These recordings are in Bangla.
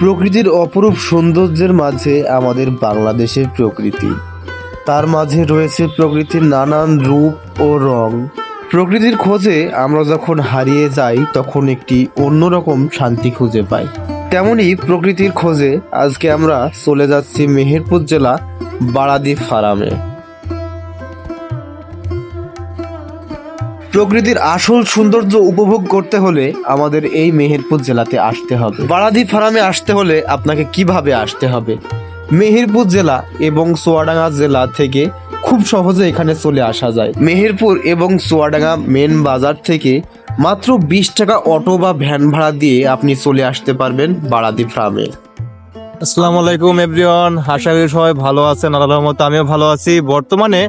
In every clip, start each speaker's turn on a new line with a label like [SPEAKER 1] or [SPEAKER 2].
[SPEAKER 1] প্রকৃতির অপরূপ সৌন্দর্যের মাঝে আমাদের বাংলাদেশের প্রকৃতি। তার মাঝে রয়েছে প্রকৃতির নানান রূপ ও রং। প্রকৃতির খোঁজে আমরা যখন হারিয়ে যাই, তখন একটি অন্যরকম শান্তি খুঁজে পাই। তেমনি প্রকৃতির খোঁজে আজকে আমরা চলে যাচ্ছি মেহেরপুর জেলা বারাদি ফার্মে। প্রকৃতির আসল সৌন্দর্য উপভোগ করতে হলে আমাদের এই মেহেরপুর জেলাতে আসতে হবে। বারাদি ফার্মে আসতে হলে আপনাকে কীভাবে আসতে হবে? মেহেরপুর জেলা এবং সোয়াডাঙ্গা জেলা থেকে খুব সহজে এখানে চলে আসা যায়। মেহেরপুর এবং সোয়াডাঙ্গা মেন বাজার থেকে মাত্র বিশ টাকা অটো বা ভ্যান ভাড়া দিয়ে আপনি চলে আসতে পারবেন বারাদি ফার্মে।
[SPEAKER 2] আসসালামু আলাইকুম এভরিওয়ান আশা করি সবাই ভালো আছেন, আল্লাহর রহমতে আমিও ভালো আছি। বর্তমানে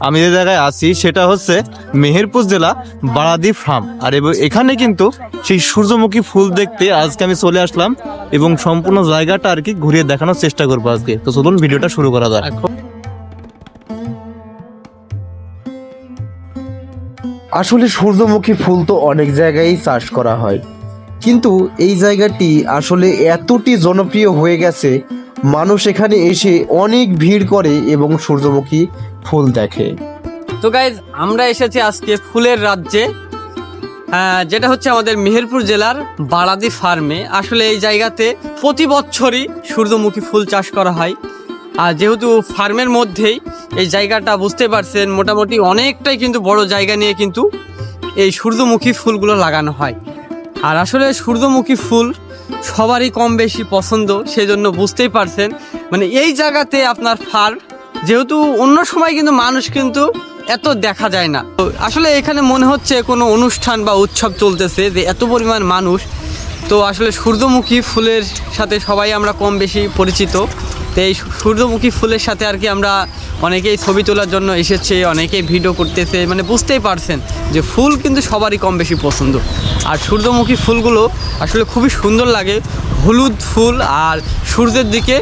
[SPEAKER 2] আমি যে জায়গায় আছি সেটা হচ্ছে মেহেরপুর জেলা বারাদি ফার্ম। আর এব- এখানে কিন্তু সেই সূর্যমুখী ফুল দেখতে আজকে আমি চলে আসলাম এবং সম্পূর্ণ জায়গাটা আর কি ঘুরিয়ে দেখানোর চেষ্টা করব আজকে। তো চলুন ভিডিওটা শুরু করা যাক।
[SPEAKER 1] আসলে সূর্যমুখী ফুল তো অনেক জায়গায় চাষ করা হয়। কিন্তু এই জায়গাটি আসলে এতটি জনপ্রিয় হয়ে গেছে মানুষ এখানে এসে অনেক ভিড় করে এবং সূর্যমুখী ফুল দেখে।
[SPEAKER 3] তো গাইজ আমরা এসেছি আজকে ফুলের রাজ্যে। যেটা হচ্ছে আমাদের মেহেরপুর জেলার বারাদি ফার্মে। আসলে এই জায়গাতে প্রতি বছরই সূর্যমুখী ফুল চাষ করা হয়। আর যেহেতু ফার্মের মধ্যেই এই জায়গাটা বুঝতে পারছেন, মোটামুটি অনেকটাই কিন্তু বড় জায়গা নিয়ে কিন্তু এই সূর্যমুখী ফুলগুলো লাগানো হয়। আর আসলে সূর্যমুখী ফুল সবারই কম বেশি পছন্দ, সেজন্য বুঝতেই পারছেন। মানে এই জায়গাতে আপনার ফার্ম যেহেতু অন্য সময় কিন্তু মানুষ কিন্তু এত দেখা যায় না। আসলে এখানে মনে হচ্ছে কোনো অনুষ্ঠান বা উৎসব চলতেছে যে এত পরিমাণ মানুষ। তো আসলে সূর্যমুখী ফুলের সাথে সবাই আমরা কম বেশি পরিচিত। তো এই সূর্যমুখী ফুলের সাথে আর কি আমরা অনেকেই ছবি তোলার জন্য এসেছে, অনেকেই ভিডিও করতেছে মানে বুঝতেই পারছেন যে ফুল কিন্তু সবারই কম বেশি পছন্দ। আর সূর্যমুখী ফুলগুলো আসলে খুবই সুন্দর লাগে। হলুদ ফুল আর সূর্যের দিকে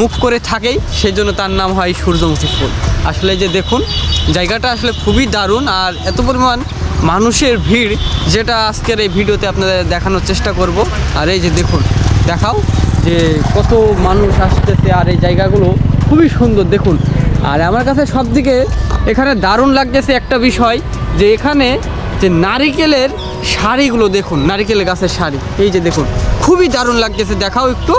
[SPEAKER 3] মুখ করে থাকেই সেই জন্য তার নাম হয় সূর্যমুখী ফুল। আসলে যে দেখুন, জায়গাটা আসলে খুবই দারুণ আর এত পরিমাণ মানুষের ভিড় যেটা আজকের এই ভিডিওতে আপনাদের দেখানোর চেষ্টা করব। আর এই যে দেখুন, দেখাও যে কত মানুষ আসতেছে আর এই জায়গাগুলো খুবই সুন্দর দেখুন। আর আমার কাছে সবদিকে এখানে দারুণ লাগতেছে একটা বিষয় যে এখানে যে নারিকেলের শাড়িগুলো দেখুন নারিকেলের গাছের শাড়ি, এই যে দেখুন। খুবই দারুণ লাগতেছে দেখাও একটু।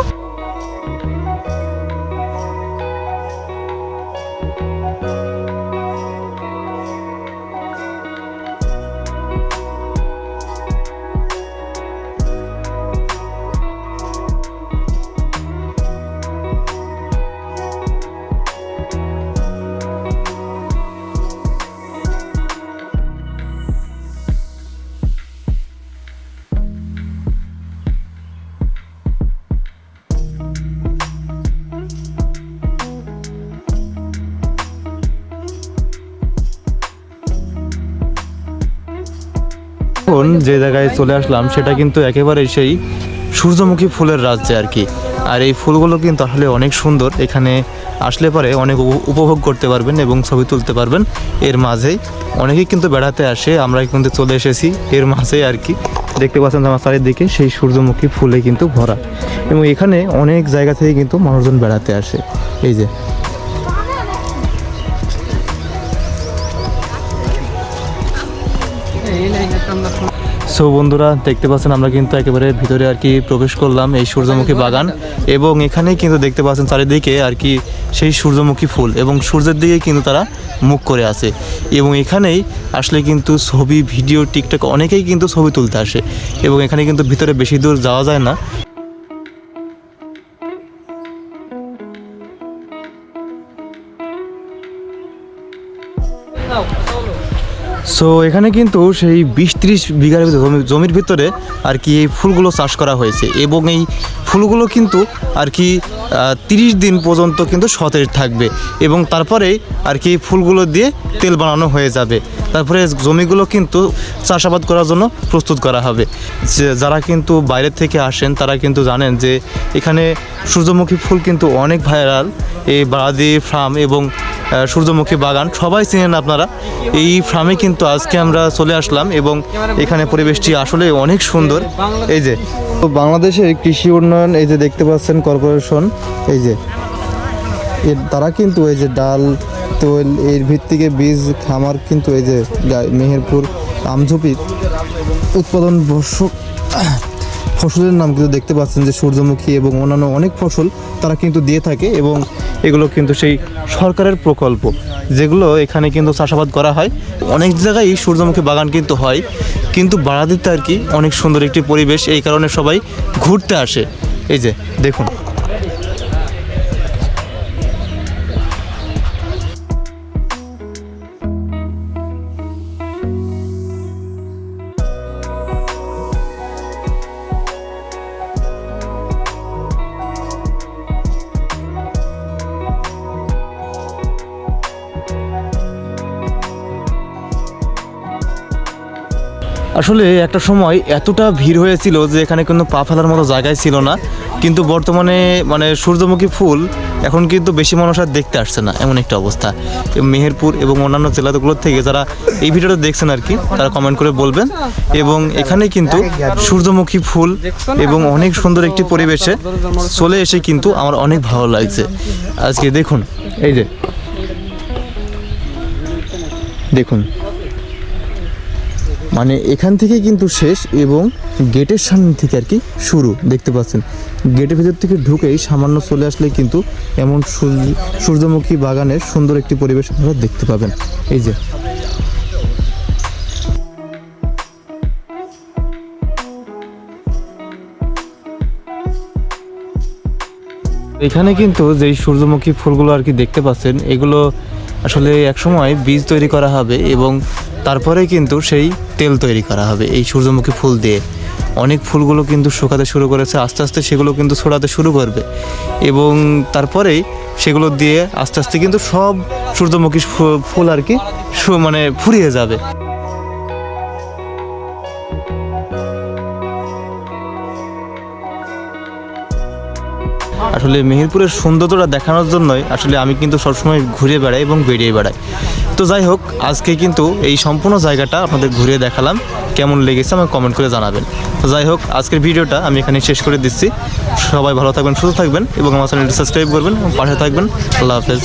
[SPEAKER 2] এখন যে জায়গায় চলে আসলাম, সেটা কিন্তু একেবারে সেই সূর্যমুখী ফুলের রাজ্যে আর কি। আর এই ফুলগুলো কিন্তু আসলে অনেক সুন্দর। এখানে আসলে পরে অনেক উপ- উপভোগ করতে পারবেন এবং ছবি তুলতে পারবেন। এর মাঝেই অনেকেই কিন্তু বেড়াতে আসে। আমরা কিন্তু চলে এসেছি এর মাঝেই আর কি। দেখতে পাচ্ছেন আমার চারিদিকে সেই সূর্যমুখী ফুলে কিন্তু ভরা। এবং এখানে অনেক জায়গা থেকে কিন্তু মানুষজন বেড়াতে আসে। এই যে সো বন্ধুরা, দেখতে পাচ্ছেন, আমরা কিন্তু একেবারে ভিতরে আর কি প্রবেশ করলাম এই সূর্যমুখী বাগান। এবং এখানেই কিন্তু দেখতে পাচ্ছেন চারিদিকে আর কি সেই সূর্যমুখী ফুল এবং সূর্যের দিকে কিন্তু তারা মুখ করে আছে। এবং এখানেই আসলে কিন্তু ছবি, ভিডিও, টিকটক অনেকেই কিন্তু ছবি তুলতে আসে। এবং এখানে কিন্তু ভিতরে বেশি দূর যাওয়া যায় না। সো এখানে কিন্তু সেই বিশ ত্রিশ বিঘার জমির ভিতরে আর কি এই ফুলগুলো চাষ করা হয়েছে এবং এই ফুলগুলো কিন্তু আর কি তিরিশ দিন পর্যন্ত কিন্তু সতেজ থাকবে এবং তারপরে আর কি এই ফুলগুলো দিয়ে তেল বানানো হয়ে যাবে। তারপরে জমিগুলো কিন্তু চাষাবাদ করার জন্য প্রস্তুত করা হবে। যে, যারা কিন্তু বাইরে থেকে আসেন, তারা কিন্তু জানেন যে, এখানে সূর্যমুখী ফুল কিন্তু অনেক ভাইরাল। এই বারাদি ফার্ম এবং সূর্যমুখী বাগান, সবাই চিনেন আপনারা। এই ফার্মে কিন্তু আজকে আমরা চলে আসলাম এবং এখানে পরিবেশটি আসলে অনেক সুন্দর। এই যে, তো বাংলাদেশের কৃষি উন্নয়ন, এই যে দেখতে পাচ্ছেন কর্পোরেশন, এই যে। তারা কিন্তু এই যে ডাল, তৈল, এর ভিত্তিকে বীজ, খামার কিন্তু এই যে মেহেরপুর, আমঝুপি উৎপাদন বর্ষক ফসলের নাম কিন্তু দেখতে পাচ্ছেন যে সূর্যমুখী এবং অন্যান্য অনেক ফসল তারা কিন্তু দিয়ে থাকে এবং এগুলো কিন্তু সেই সরকারের প্রকল্প, যেগুলো এখানে কিন্তু চাষাবাদ করা হয়। অনেক জায়গায় সূর্যমুখী বাগান কিন্তু হয়, কিন্তু বাড়াদিতে আর কি অনেক সুন্দর একটি পরিবেশ, এই কারণে সবাই ঘুরতে আসে। এই যে, দেখুন। আসলে একটা সময় এতটা ভিড় হয়েছিল যে এখানে কোনো পা ফেলার মতো জায়গায় ছিল না। কিন্তু বর্তমানে মানে সূর্যমুখী ফুল এখন কিন্তু বেশি মানুষ আর দেখতে আসছে না, এমন একটা অবস্থা। মেহেরপুর এবং অন্যান্য জেলাগুলোর থেকে যারা এই ভিডিওটা দেখছেন আর কি, তারা কমেন্ট করে বলবেন। এবং এখানে কিন্তু সূর্যমুখী ফুল এবং অনেক সুন্দর একটি পরিবেশে চলে এসে কিন্তু আমার অনেক ভালো লাগছে। আজকে দেখুন, এই যে দেখুন। মানে এখান থেকে কিন্তু শেষ এবং গেটের সামনে থেকে আর কি শুরু, দেখতে পাচ্ছেন। গেটের ভেতর থেকে ঢুকেই সামান্য চলে আসলে কিন্তু এমন সূর্য- সূর্যমুখী বাগানের সুন্দর একটি পরিবেশ আপনারা দেখতে পাবেন। এই যে। এখানে কিন্তু যেই সূর্যমুখী ফুলগুলো আর কি দেখতে পাচ্ছেন, এগুলো আসলে একসময় বীজ তৈরি করা হবে এবং তারপরে কিন্তু সেই তেল তৈরি করা হবে এই সূর্যমুখী ফুল দিয়ে। অনেক ফুলগুলো কিন্তু শুকাতে শুরু করেছে, আস্তে আস্তে সেগুলো কিন্তু ছড়াতে শুরু করবে এবং তারপরেই সেগুলো দিয়ে আস্তে আস্তে কিন্তু সব সূর্যমুখী ফুল আর কি মানে ফুরিয়ে যাবে। আসলে মেহেরপুরের সৌন্দর্যটা দেখানোর জন্যই আসলে আমি কিন্তু সবসময় ঘুরে বেড়াই এবং বেরিয়ে বেড়াই। তো যাই হোক, আজকে কিন্তু এই সম্পূর্ণ জায়গাটা আপনাদের ঘুরে দেখালাম। কেমন লেগেছে আমাকে কমেন্ট করে জানাবেন। তো যাই হোক, আজকের ভিডিওটা আমি এখানে শেষ করে দিচ্ছি। সবাই ভালো থাকবেন, সুস্থ থাকবেন এবং আমার চ্যানেলটি সাবস্ক্রাইব করবেন এবং পাশে থাকবেন। আল্লাহ হাফেজ।